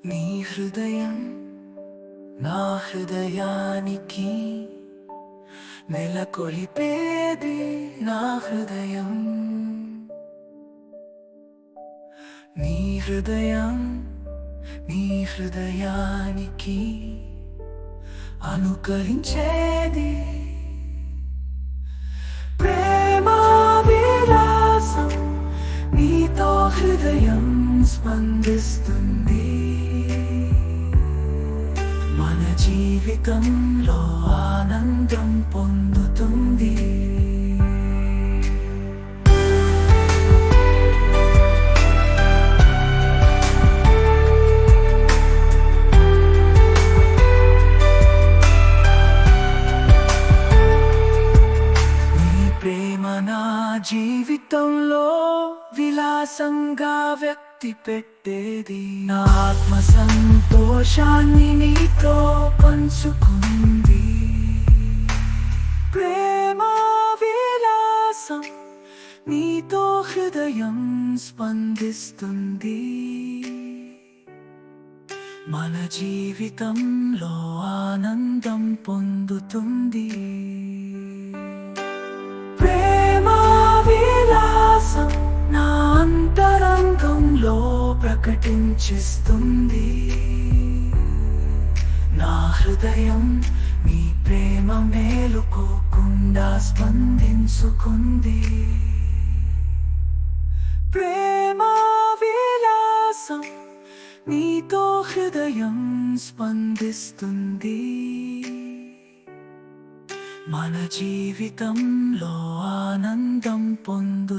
నీ హృదయం నా హృదయానికి నెలకొలిపేది నా హృదయం నీ హృదయం నీ హృదయానికి అనుకరించేది ప్రేమాభిలాసం నీతో హృదయం స్పందిస్తుంది జీవితంలో ఆనందం పొందుతుంది. ప్రేమ నా జీవితంలో విలాసంగా వ్యక్తి పెట్టేది. నా ఆత్మ సంతోషాన్ని నీతో పంచుకుంది. ప్రేమ విలాసం నీతో హృదయం స్పందిస్తుంది. మన జీవితంలో ఆనందం పొందుతుంది. ప్రేమ విలాసం ప్రకటించిస్తుంది. నా హృదయం మీ ప్రేమ మేలుకోకుండా స్పందించుకుంది. ప్రేమ విలాసం నీతో హృదయం స్పందిస్తుంది. మన జీవితంలో ఆనందం పొందు